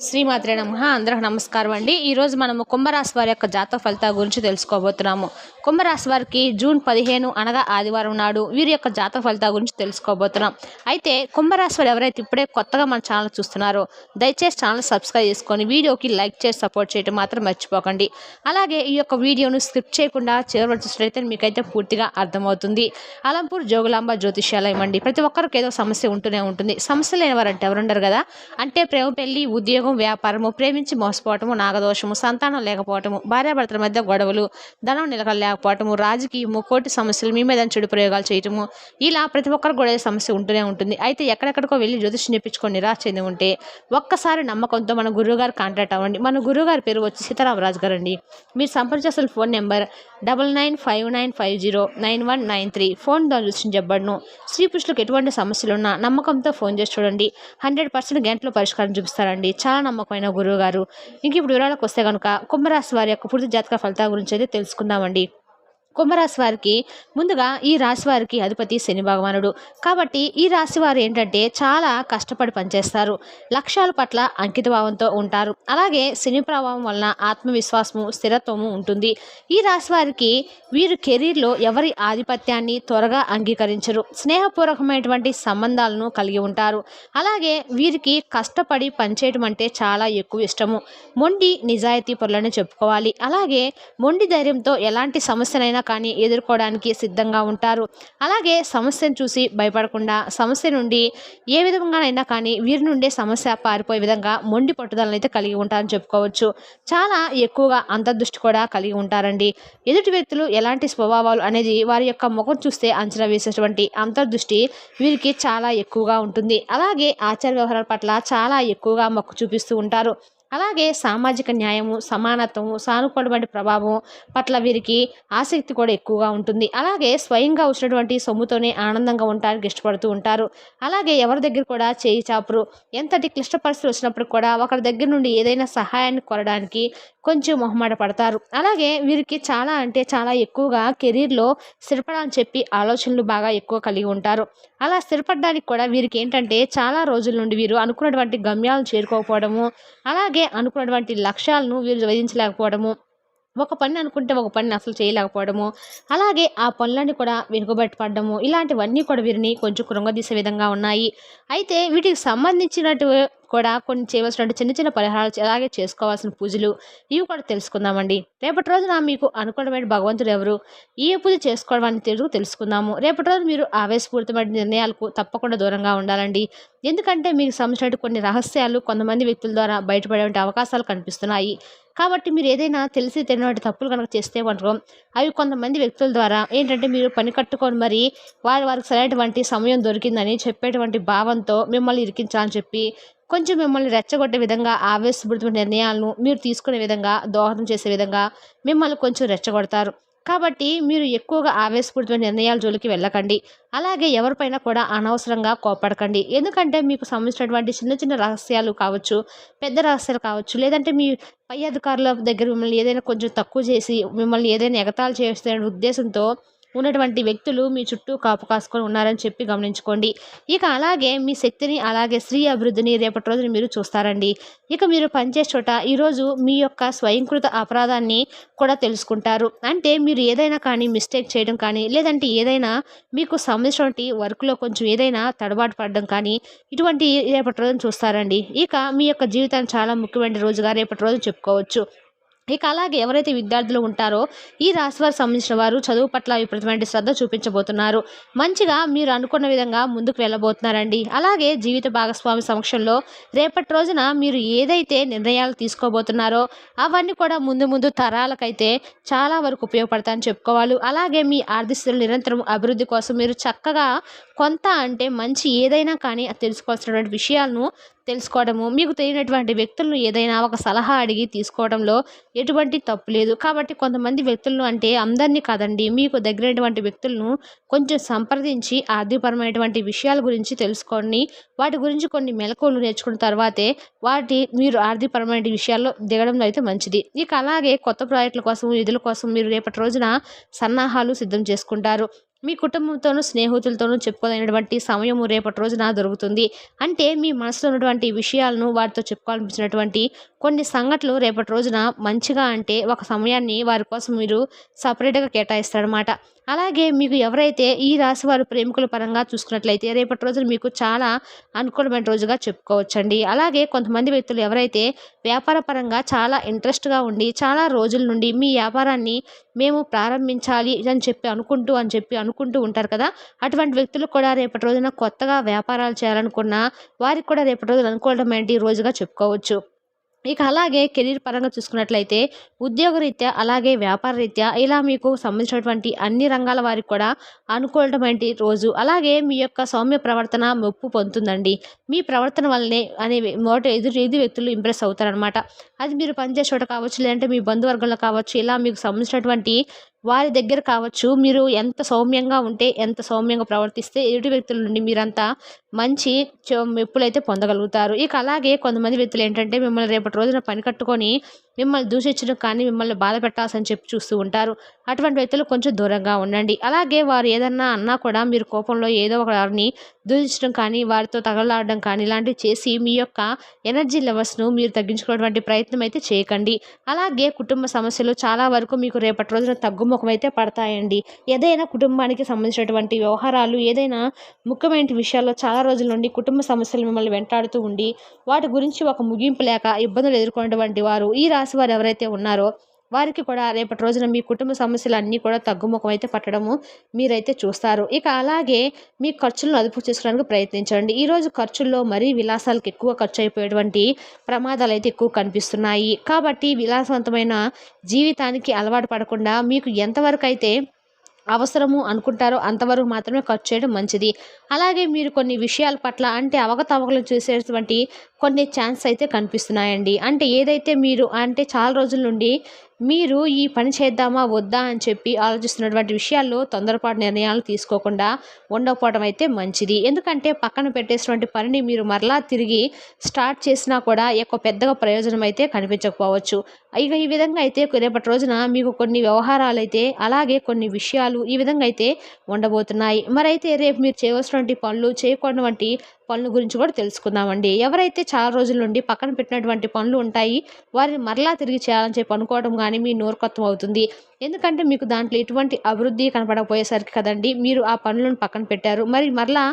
శ్రీమాత్రే నమ. అందరికి నమస్కారం అండి. ఈరోజు మనము కుంభరాశి వారి యొక్క జాతక ఫలితాల గురించి తెలుసుకోబోతున్నాము. కుంభరాశి వారికి జూన్ పదిహేను అనగా ఆదివారం నాడు వీరి యొక్క జాతక ఫలితాల గురించి తెలుసుకోబోతున్నాం. అయితే కుంభరాశి వారు ఎవరైతే ఇప్పుడే కొత్తగా మన ఛానల్ చూస్తున్నారో దయచేసి ఛానల్ సబ్స్క్రైబ్ చేసుకొని వీడియోకి లైక్ చేసి సపోర్ట్ చేయడం మాత్రం మర్చిపోకండి. అలాగే ఈ యొక్క వీడియోను స్కిప్ చేయకుండా చివరి చూసినట్లయితే మీకైతే పూర్తిగా అర్థమవుతుంది. అలంపూర్ జోగులాంబ జ్యోతిష్యాలయం అండి. ప్రతి ఒక్కరికి ఏదో సమస్య ఉంటూనే ఉంటుంది. సమస్య లేని వారంటే ఎవరుండరు కదా? అంటే ప్రేమ పెళ్ళి ఉద్యోగం వ్యాపారము ప్రేమించి మోసపోవటము నాగదోషము సంతానం లేకపోవటము భార్యాభర్తల మధ్య గొడవలు ధనం నిలకడ లేకపోవటము రాజకీయము కోటి సమస్యలు మీ మీద చెడు ప్రయోగాలు చేయటము ఇలా ప్రతి ఒక్కరు కూడా సమస్య ఉంటూనే ఉంటుంది. అయితే ఎక్కడెక్కడికో వెళ్ళి జ్యోతిష్యం చెప్పించుకొని నిరాశ చెంది ఉంటే ఒక్కసారి నమ్మకంతో మన గురువుగారు కాంటాక్ట్ అవ్వండి. మన గురువుగారి పేరు వచ్చి సీతారామరాజు గారు అండి మీరు సంప్రదించాల్సిన phone number double nine five nine five zero nine one nine three. Phone ద్వారా చూసి స్త్రీ పురుషులకు ఎటువంటి సమస్యలు ఉన్నా నమ్మకంతో ఫోన్ చేసి చూడండి. హండ్రెడ్ పర్సెంట్ గంటలో పరిష్కారం చూపిస్తారండి. చాలా చాలా నమ్మకమైన గురువు గారు ఇంక ఇప్పుడు వివరాలకు వస్తే కనుక కుంభరాశి వారి యొక్క పూర్తి జాతక ఫలితాల గురించి అయితే తెలుసుకుందామండి. కుంభరాశి వారికి ముందుగా ఈ రాశి వారికి అధిపతి శని భగవానుడు. కాబట్టి ఈ రాశి వారు ఏంటంటే చాలా కష్టపడి పనిచేస్తారు. లక్ష్యాల పట్ల అంకితభావంతో ఉంటారు. అలాగే శని ప్రభావం వలన ఆత్మవిశ్వాసము స్థిరత్వము ఉంటుంది. ఈ రాశి వారికి వీరు కెరీర్లో ఎవరి ఆధిపత్యాన్ని త్వరగా అంగీకరించరు. స్నేహపూర్వకమైనటువంటి సంబంధాలను కలిగి ఉంటారు. అలాగే వీరికి కష్టపడి పనిచేయడం అంటే చాలా ఎక్కువ ఇష్టము. మొండి నిజాయితీ పనులను చెప్పుకోవాలి. అలాగే మొండి ధైర్యంతో ఎలాంటి సమస్యనైనా కానీ ఎదుర్కోవడానికి సిద్ధంగా ఉంటారు. అలాగే సమస్యను చూసి భయపడకుండా సమస్య నుండి ఏ విధంగానైనా కానీ వీరి నుండే సమస్య పారిపోయే విధంగా మొండి పట్టుదలను అయితే కలిగి ఉంటారని చెప్పుకోవచ్చు. చాలా ఎక్కువగా అంతర్దృష్టి కూడా కలిగి ఉంటారండి. ఎదుటి వ్యక్తులు ఎలాంటి స్వభావాలు అనేది వారి యొక్క ముఖం చూస్తే అంచనా వేసేటువంటి అంతర్దృష్టి వీరికి చాలా ఎక్కువగా ఉంటుంది. అలాగే ఆచార వ్యవహారాల పట్ల చాలా ఎక్కువగా మొక్కు చూపిస్తూ ఉంటారు. అలాగే సామాజిక న్యాయము సమానత్వము సానుకూలమైన ప్రభావం పట్ల వీరికి ఆసక్తి కూడా ఎక్కువగా ఉంటుంది. అలాగే స్వయంగా వచ్చినటువంటి సొమ్ముతోనే ఆనందంగా ఉండడానికి ఇష్టపడుతూ ఉంటారు. అలాగే ఎవరి దగ్గర కూడా చేయి చాపరు ఎంతటి క్లిష్ట పరిస్థితులు వచ్చినప్పుడు కూడా ఒకరి దగ్గర నుండి ఏదైనా సహాయాన్ని కోరడానికి కొంచెం మొహమాట పడతారు. అలాగే వీరికి చాలా అంటే చాలా ఎక్కువగా కెరీర్లో స్థిరపడాలని చెప్పి ఆలోచనలు బాగా ఎక్కువ కలిగి ఉంటారు. అలా స్థిరపడడానికి కూడా వీరికి ఏంటంటే చాలా రోజుల నుండి వీరు అనుకున్నటువంటి గమ్యాలను చేరుకోకపోవడము అలాగే అనుకున్నటువంటి లక్ష్యాలను వీరు విధించలేకపోవడము. ఒక పని అనుకుంటే ఒక పని అసలు చేయలేకపోవడము. అలాగే ఆ పనులన్నీ కూడా వెనుకబెట్టి పడడము ఇలాంటివన్నీ కూడా వీరిని కొంచెం కృంగదీసే విధంగా ఉన్నాయి. అయితే వీటికి సంబంధించినట్టు కూడా కొన్ని చేయవలసిన చిన్న చిన్న పరిహారాలు అలాగే చేసుకోవాల్సిన పూజలు ఇవి కూడా తెలుసుకుందామండి. రేపటి రోజున మీకు అనుకూలమైన భగవంతుడు ఎవరు? ఏ పూజ చేసుకోవడం తెలుగు తెలుసుకుందాము. రేపటి రోజు మీరు ఆవేశపూరితమైన నిర్ణయాలకు తప్పకుండా దూరంగా ఉండాలండి. ఎందుకంటే మీకు సంబంధించిన కొన్ని రహస్యాలు కొంతమంది వ్యక్తుల ద్వారా బయటపడే అవకాశాలు కనిపిస్తున్నాయి. కాబట్టి మీరు ఏదైనా తెలిసి తెలియని తప్పులు కనుక చేస్తే మాత్రం అవి కొంతమంది వ్యక్తుల ద్వారా ఏంటంటే మీరు పని కట్టుకొని మరి వారి వారికి సరైనటువంటి సమయం దొరికిందని చెప్పేటువంటి భావంతో మిమ్మల్ని ఇరికించాలని చెప్పి కొంచెం మిమ్మల్ని రెచ్చగొట్టే విధంగా ఆవేశపడుతున్న నిర్ణయాలను మీరు తీసుకునే విధంగా దోహదం చేసే విధంగా మిమ్మల్ని కొంచెం రెచ్చగొడతారు. కాబట్టి మీరు ఎక్కువగా ఆవేశపూరితమైన నిర్ణయాల జోలికి వెళ్ళకండి. అలాగే ఎవరిపైనా కూడా అనవసరంగా కోపడకండి. ఎందుకంటే మీకు సంబంధించినటువంటి చిన్న చిన్న రహస్యాలు కావచ్చు పెద్ద రహస్యాలు కావచ్చు లేదంటే మీ పై అధికారుల దగ్గర మిమ్మల్ని ఏదైనా కొంచెం తక్కువ చేసి మిమ్మల్ని ఏదైనా ఎగతాళి చేసే ఉద్దేశంతో ఉన్నటువంటి వ్యక్తులు మీ చుట్టూ కాపు కాసుకొని ఉన్నారని చెప్పి గమనించుకోండి. ఇక అలాగే మీ శక్తిని అలాగే స్త్రీ అభివృద్ధిని రేపటి రోజున మీరు చూస్తారండి. ఇక మీరు పనిచేసే చోట ఈరోజు మీ యొక్క స్వయంకృత అపరాధాన్ని కూడా తెలుసుకుంటారు. అంటే మీరు ఏదైనా కానీ మిస్టేక్ చేయడం కానీ లేదంటే ఏదైనా మీకు సంబంధించినటువంటి వర్క్లో కొంచెం ఏదైనా తడబాటు పడడం కానీ ఇటువంటి రేపటి రోజున చూస్తారండి. ఇక మీ యొక్క జీవితాన్ని చాలా ముఖ్యమైన రోజుగా రేపటి రోజు చెప్పుకోవచ్చు. ఇక అలాగే ఎవరైతే విద్యార్థులు ఉంటారో ఈ రాశి వారికి సంబంధించిన వారు చదువు పట్ల విపరీతమైన శ్రద్ధ చూపించబోతున్నారు. మంచిగా మీరు అనుకున్న విధంగా ముందుకు వెళ్ళబోతున్నారండి. అలాగే జీవిత భాగస్వామి సమక్షంలో రేపటి రోజున మీరు ఏదైతే నిర్ణయాలు తీసుకోబోతున్నారో అవన్నీ కూడా ముందు ముందు తరాలకైతే చాలా వరకు ఉపయోగపడతాయని చెప్పుకోవాలి. అలాగే మీ ఆర్థిక స్థితులు నిరంతరం అభివృద్ధి కోసం మీరు చక్కగా కొంత అంటే మంచి ఏదైనా కానీ తెలుసుకోవాల్సినటువంటి విషయాలను తెలుసుకోవడము మీకు తెలియనటువంటి వ్యక్తులను ఏదైనా ఒక సలహా అడిగి తీసుకోవడంలో ఎటువంటి తప్పు లేదు. కాబట్టి కొంతమంది వ్యక్తులను అంటే అందరినీ కాదండి మీకు దగ్గరైనటువంటి వ్యక్తులను కొంచెం సంప్రదించి ఆర్థికపరమైనటువంటి విషయాల గురించి తెలుసుకొని వాటి గురించి కొన్ని మెలకువలు నేర్చుకున్న తర్వాతే వాటి మీరు ఆర్థికపరమైన విషయాల్లో దిగడం అయితే మంచిది. ఇక అలాగే కొత్త ప్రాజెక్టుల కోసం నిధుల కోసం మీరు రేపటి రోజున సన్నాహాలు సిద్ధం చేసుకుంటారు. మీ కుటుంబంతోనూ స్నేహితులతోనూ చెప్పుకోలేనటువంటి సమయము రేపటి రోజున దొరుకుతుంది. అంటే మీ మనసులో ఉన్నటువంటి విషయాలను వారితో చెప్పుకోవాలనిపించినటువంటి కొన్ని సంఘటనలు రేపటి రోజున మంచిగా అంటే ఒక సమయాన్ని వారి కోసం మీరు సపరేట్గా కేటాయిస్తారనమాట అలాగే మీకు ఎవరైతే ఈ రాశి వారు ప్రేమికుల పరంగా చూసుకున్నట్లయితే రేపటి రోజున మీకు చాలా అనుకూలమైన రోజుగా చెప్పుకోవచ్చండి. అలాగే కొంతమంది వ్యక్తులు ఎవరైతే వ్యాపార పరంగా చాలా ఇంట్రెస్ట్గా ఉండి చాలా రోజుల నుండి మీ వ్యాపారాన్ని మేము ప్రారంభించాలి అని చెప్పి అనుకుంటూ అని చెప్పి అనుకుంటూ ఉంటారు కదా? అటువంటి వ్యక్తులు కూడా రేపటి రోజున కొత్తగా వ్యాపారాలు చేయాలనుకున్న వారికి కూడా రేపటి రోజున ఏంటి? రోజుగా చెప్పుకోవచ్చు. ఇక అలాగే కెరీర్ పరంగా చూసుకున్నట్లయితే ఉద్యోగరీత్యా అలాగే వ్యాపార రీత్యా ఇలా మీకు సంబంధించినటువంటి అన్ని రంగాల వారికి కూడా అనుకూలమైన రోజు అలాగే మీ యొక్క సౌమ్య ప్రవర్తన మెప్పు పొందుతుందండి. మీ ప్రవర్తన వల్లనే అనే మోట ఎదురు ఎదురు వ్యక్తులు ఇంప్రెస్ అవుతారనమాట అది మీరు పనిచేసే చోట కావచ్చు లేదంటే మీ బంధువర్గంలో కావచ్చు ఇలా మీకు సంబంధించినటువంటి వారి దగ్గర కావచ్చు మీరు ఎంత సౌమ్యంగా ఉంటే ఎంత సౌమ్యంగా ప్రవర్తిస్తే ఎదుటి వ్యక్తుల నుండి మీరంతా మంచి మెప్పులైతే పొందగలుగుతారు. ఇక అలాగే కొంతమంది వ్యక్తులు ఏంటంటే మిమ్మల్ని రేపటి రోజున పని కట్టుకొని మిమ్మల్ని దూషించడం కానీ మిమ్మల్ని బాధ పెట్టాల్సని చెప్పి చూస్తూ ఉంటారు. అటువంటి వ్యక్తులు కొంచెం దూరంగా ఉండండి. అలాగే వారు ఏదన్నా అన్నా కూడా మీరు కోపంలో ఏదో ఒక వారిని దూషించడం కానీ వారితో తగలాడడం కానీ ఇలాంటివి చేసి మీ యొక్క ఎనర్జీ లెవెల్స్ను మీరు తగ్గించుకునేటువంటి ప్రయత్నం అయితే చేయకండి. అలాగే కుటుంబ సమస్యలు చాలా వరకు మీకు రేపటి రోజున తగ్గుముఖం అయితే పడతాయండి. ఏదైనా కుటుంబానికి సంబంధించినటువంటి వ్యవహారాలు ఏదైనా ముఖ్యమైన విషయాల్లో చాలా రోజుల నుండి కుటుంబ సమస్యలు మిమ్మల్ని వెంటాడుతూ ఉండి వాటి గురించి ఒక ముగింపు లేక ఇబ్బందులు ఎదుర్కొనేటువంటి వారు ఈ రాశి వారు ఎవరైతే ఉన్నారో వారికి కూడా రేపటి రోజున మీ కుటుంబ సమస్యలు అన్నీ కూడా తగ్గుముఖం అయితే పట్టడము మీరైతే చూస్తారు. ఇక అలాగే మీ ఖర్చులను అదుపు చేసుకోవడానికి ప్రయత్నించండి. ఈరోజు ఖర్చుల్లో మరీ విలాసాలకు ఎక్కువ ఖర్చు అయిపోయేటువంటి ప్రమాదాలు అయితే ఎక్కువ కనిపిస్తున్నాయి. కాబట్టి విలాసవంతమైన జీవితానికి అలవాటు పడకుండా మీకు ఎంతవరకు అయితే అవసరము అనుకుంటారో అంతవరకు మాత్రమే ఖర్చు చేయడం మంచిది. అలాగే మీరు కొన్ని విషయాల పట్ల అంటే అవకతవకలు చూసేటువంటి కొన్ని ఛాన్స్ అయితే కనిపిస్తున్నాయండి. అంటే ఏదైతే మీరు అంటే చాలా రోజుల నుండి మీరు ఈ పని చేద్దామా వద్దా అని చెప్పి ఆలోచిస్తున్నటువంటి విషయాల్లో తొందరపాటు నిర్ణయాలు తీసుకోకుండా ఉండకపోవడం అయితే మంచిది. ఎందుకంటే పక్కన పెట్టేసినటువంటి పనిని మీరు మరలా తిరిగి స్టార్ట్ చేసినా కూడా ఎక్కువ పెద్దగా ప్రయోజనం అయితే కనిపించకపోవచ్చు. ఇక ఈ విధంగా అయితే రేపటి రోజున మీకు కొన్ని వ్యవహారాలు అయితే అలాగే కొన్ని విషయాలు ఈ విధంగా అయితే ఉండబోతున్నాయి. మరైతే రేపు మీరు చేయవలసినటువంటి పనులు చేయకూడనటువంటి పనుల గురించి కూడా తెలుసుకుందామండి. ఎవరైతే చాలా రోజుల నుండి పక్కన పెట్టినటువంటి పనులు ఉంటాయి వారిని మరలా తిరిగి చేయాలని చెప్పి అనుకోవడం కానీ మీ నోరుకొత్తం అవుతుంది. ఎందుకంటే మీకు దాంట్లో ఎటువంటి అభివృద్ధి కనపడకపోయేసరికి కదండి మీరు ఆ పనులను పక్కన పెట్టారు. మరి మరలా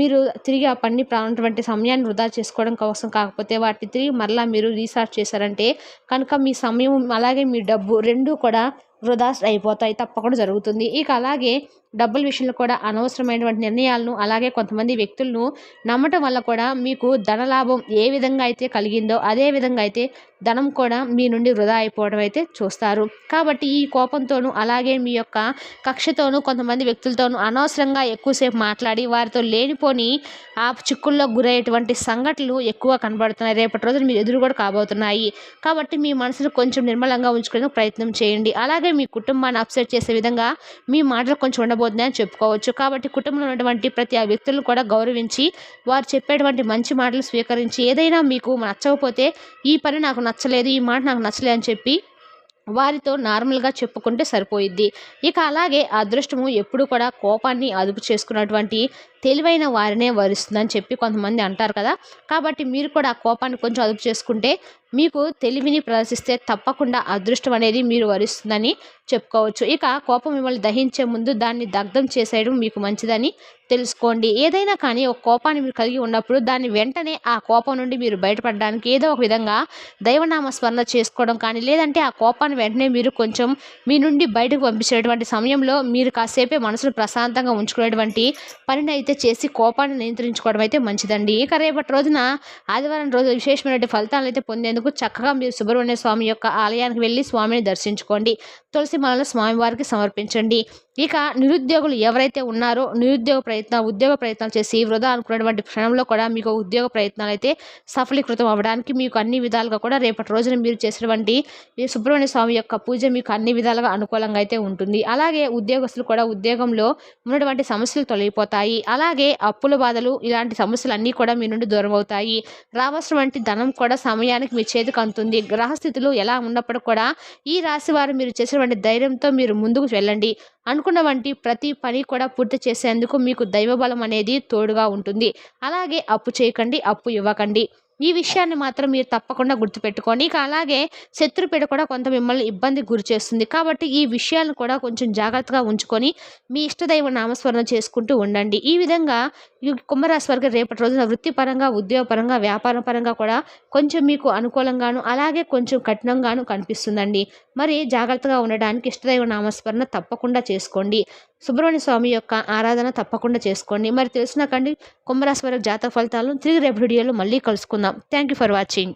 మీరు తిరిగి ఆ పని ప్రాణటువంటి సమయాన్ని వృధా చేసుకోవడం కోసం కాకపోతే వాటిని తిరిగి మరలా మీరు రీసార్ట్ చేశారంటే కనుక మీ సమయం అలాగే మీ డబ్బు రెండూ కూడా వృధా అయిపోతాయి. తప్పకుండా జరుగుతుంది. ఇక అలాగే డబ్బుల విషయంలో కూడా అనవసరమైనటువంటి నిర్ణయాలను అలాగే కొంతమంది వ్యక్తులను నమ్మటం వల్ల కూడా మీకు ధనలాభం ఏ విధంగా అయితే కలిగిందో అదే విధంగా అయితే ధనం కూడా మీ నుండి వృధా అయిపోవడం అయితే చూస్తారు. కాబట్టి ఈ కోపంతోనూ అలాగే మీ యొక్క కక్షతోనూ కొంతమంది వ్యక్తులతోనూ అనవసరంగా ఎక్కువసేపు మాట్లాడి వారితో లేనిపోని ఆ చిక్కుల్లో గురయ్యేటువంటి సంఘటనలు ఎక్కువ కనబడుతున్నాయి. రేపటి రోజున మీరు ఎదురు కూడా కాబోతున్నాయి. కాబట్టి మీ మనసును కొంచెం నిర్మలంగా ఉంచుకునే ప్రయత్నం చేయండి. అలాగే మీ కుటుంబాన్ని అప్సెట్ చేసే విధంగా మీ మాటలు కొంచెం ఉండబోతుందని చెప్పుకోవచ్చు. కాబట్టి కుటుంబంలో ఉన్నటువంటి ప్రతి ఆ వ్యక్తులను కూడా గౌరవించి వారు చెప్పేటువంటి మంచి మాటలు స్వీకరించి ఏదైనా మీకు నచ్చకపోతే ఈ పని నాకు నచ్చలేదు ఈ మాట నాకు నచ్చలేదు అని చెప్పి వారితో నార్మల్గా చెప్పుకుంటే సరిపోయిద్ది. ఇక అలాగే అదృష్టము ఎప్పుడు కూడా కోపాన్ని అదుపు చేసుకున్నటువంటి తెలివైన వారినే వరిస్తుందని చెప్పి కొంతమంది అంటారు కదా. కాబట్టి మీరు కూడా ఆ కోపాన్ని కొంచెం అదుపు చేసుకుంటే మీకు తెలివిని ప్రదర్శిస్తే తప్పకుండా అదృష్టం అనేది మీరు వరిస్తుందని చెప్పుకోవచ్చు. ఇక కోపం మిమ్మల్ని దహించే ముందు దాన్ని దగ్ధం చేసేయడం మీకు మంచిదని తెలుసుకోండి. ఏదైనా కానీ ఒక కోపాన్ని మీరు కలిగి ఉన్నప్పుడు దాన్ని వెంటనే ఆ కోపం నుండి మీరు బయటపడడానికి ఏదో ఒక విధంగా దైవనామ స్మరణ చేసుకోవడం కానీ లేదంటే ఆ కోపాన్ని వెంటనే మీరు కొంచెం మీ నుండి బయటకు పంపించేటువంటి సమయంలో మీరు కాసేపే మనసును ప్రశాంతంగా ఉంచుకునేటువంటి పనిని అయితే చేసి కోపాన్ని నియంత్రించుకోవడం అయితే మంచిదండి. ఇక రేపటి రోజున ఆదివారం రోజు విశేషమైన ఫలితాలు అయితే పొందేందుకు చక్కగా మీరు సుబ్రహ్మణ్య స్వామి యొక్క ఆలయానికి వెళ్ళి స్వామిని దర్శించుకోండి. తులసి మాలను స్వామివారికి సమర్పించండి. ఇక నిరుద్యోగులు ఎవరైతే ఉన్నారో నిరుద్యోగ ప్రయత్నం ఉద్యోగ ప్రయత్నాలు చేసి వృధా అనుకున్నటువంటి క్షణంలో కూడా మీకు ఉద్యోగ ప్రయత్నాలు అయితే సఫలీకృతం అవ్వడానికి మీకు అన్ని విధాలుగా కూడా రేపటి రోజున మీరు చేసినటువంటి ఈ సుబ్రహ్మణ్య స్వామి యొక్క పూజ మీకు అన్ని విధాలుగా అనుకూలంగా అయితే ఉంటుంది. అలాగే ఉద్యోగస్తులు కూడా ఉద్యోగంలో ఉన్నటువంటి సమస్యలు తొలగిపోతాయి. అలాగే అప్పుల బాధలు ఇలాంటి సమస్యలు అన్నీ కూడా మీ నుండి దూరం అవుతాయి. రావాల్సినటువంటి ధనం కూడా సమయానికి మీ చేతికి అందుతుంది. గ్రహస్థితులు ఎలా ఉన్నప్పుడు కూడా ఈ రాశి వారు మీరు చేసినటువంటి ధైర్యంతో మీరు ముందుకు వెళ్ళండి. అనుకున్న వంటి ప్రతి పని కూడా పూర్తి చేసేందుకు మీకు దైవబలం అనేది తోడుగా ఉంటుంది. అలాగే అప్పు చేయకండి అప్పు ఇవ్వకండి. ఈ విషయాన్ని మాత్రం మీరు తప్పకుండా గుర్తుపెట్టుకోండి. ఇక అలాగే శత్రుపీడ కూడా కొంత మిమ్మల్ని ఇబ్బంది గురి చేస్తుంది కాబట్టి ఈ విషయాలను కూడా కొంచెం జాగ్రత్తగా ఉంచుకొని మీ ఇష్టదైవ నామస్మరణ చేసుకుంటూ ఉండండి. ఈ విధంగా ఈ కుంభరాశి వారికి రేపటి రోజున వృత్తిపరంగా ఉద్యోగపరంగా వ్యాపార పరంగా కూడా కొంచెం మీకు అనుకూలంగాను అలాగే కొంచెం కఠినంగాను కనిపిస్తుందండి. మరి జాగ్రత్తగా ఉండడానికి ఇష్టదైవ నామస్మరణ తప్పకుండా చేసుకోండి. సుబ్రహ్మణ్య స్వామి యొక్క ఆరాధన తప్పకుండా చేసుకోండి. మరి తెలిసినాకండి కుంభరాశి వారి జాతక ఫలితాలను తిరిగి రేపు వీడియోలో మళ్ళీ కలుసుకుందాం. Thank you for watching